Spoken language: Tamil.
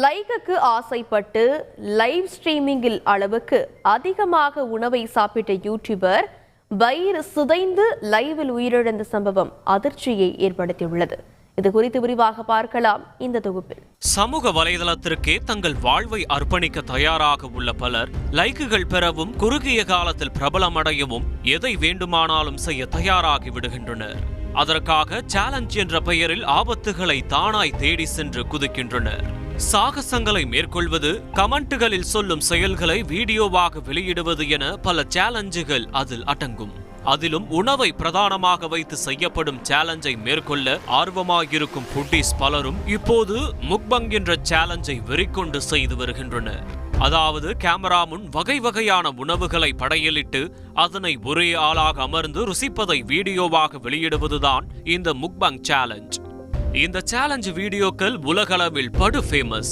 லைக்குக்கு ஆசைப்பட்டு லைவ் ஸ்ட்ரீமிங்கில் அளவுக்கு அதிகமாக உணவை சாப்பிட்ட யூடியூபர் வயிறு சிதைந்து லைவில் உயிரிழந்த சம்பவம் அதிர்ச்சியை ஏற்படுத்தியுள்ளது. இது குறித்து விரிவாக பார்க்கலாம் இந்த தொகுப்பில். சமூக வலைதளத்திற்கே தங்கள் வாழ்வை அர்ப்பணிக்க தயாராக உள்ள பலர் லைக்குகள் பெறவும் குறுகிய காலத்தில் பிரபலமடையவும் எதை வேண்டுமானாலும் செய்ய தயாராகி விடுகின்றனர். அதற்காக சேலஞ்ச் என்ற பெயரில் ஆபத்துகளை தானாய் தேடி சென்று குதிக்கின்றனர். சாகசங்களை மேற்கொள்வது கமெண்ட்டுகளில் சொல்லும் செயல்களை வீடியோவாக வெளியிடுவது என பல சேலஞ்சுகள் அதில் அடங்கும். அதிலும் உணவை பிரதானமாக வைத்து செய்யப்படும் சேலஞ்சை மேற்கொள்ள ஆர்வமாயிருக்கும் புட்டீஸ் பலரும் இப்போது முக்பங் என்ற சேலஞ்சை வெறிக்கொண்டு செய்து வருகின்றனர் அதாவது கேமரா முன் வகை வகையான உணவுகளை படையலிட்டு அதனை ஒரே ஆளாக அமர்ந்து ருசிப்பதை வீடியோவாக வெளியிடுவதுதான் இந்த முக்பங் சேலஞ்ச் இந்த சேலஞ்ச் வீடியோக்கள் உலகளவில் படு ஃபேமஸ்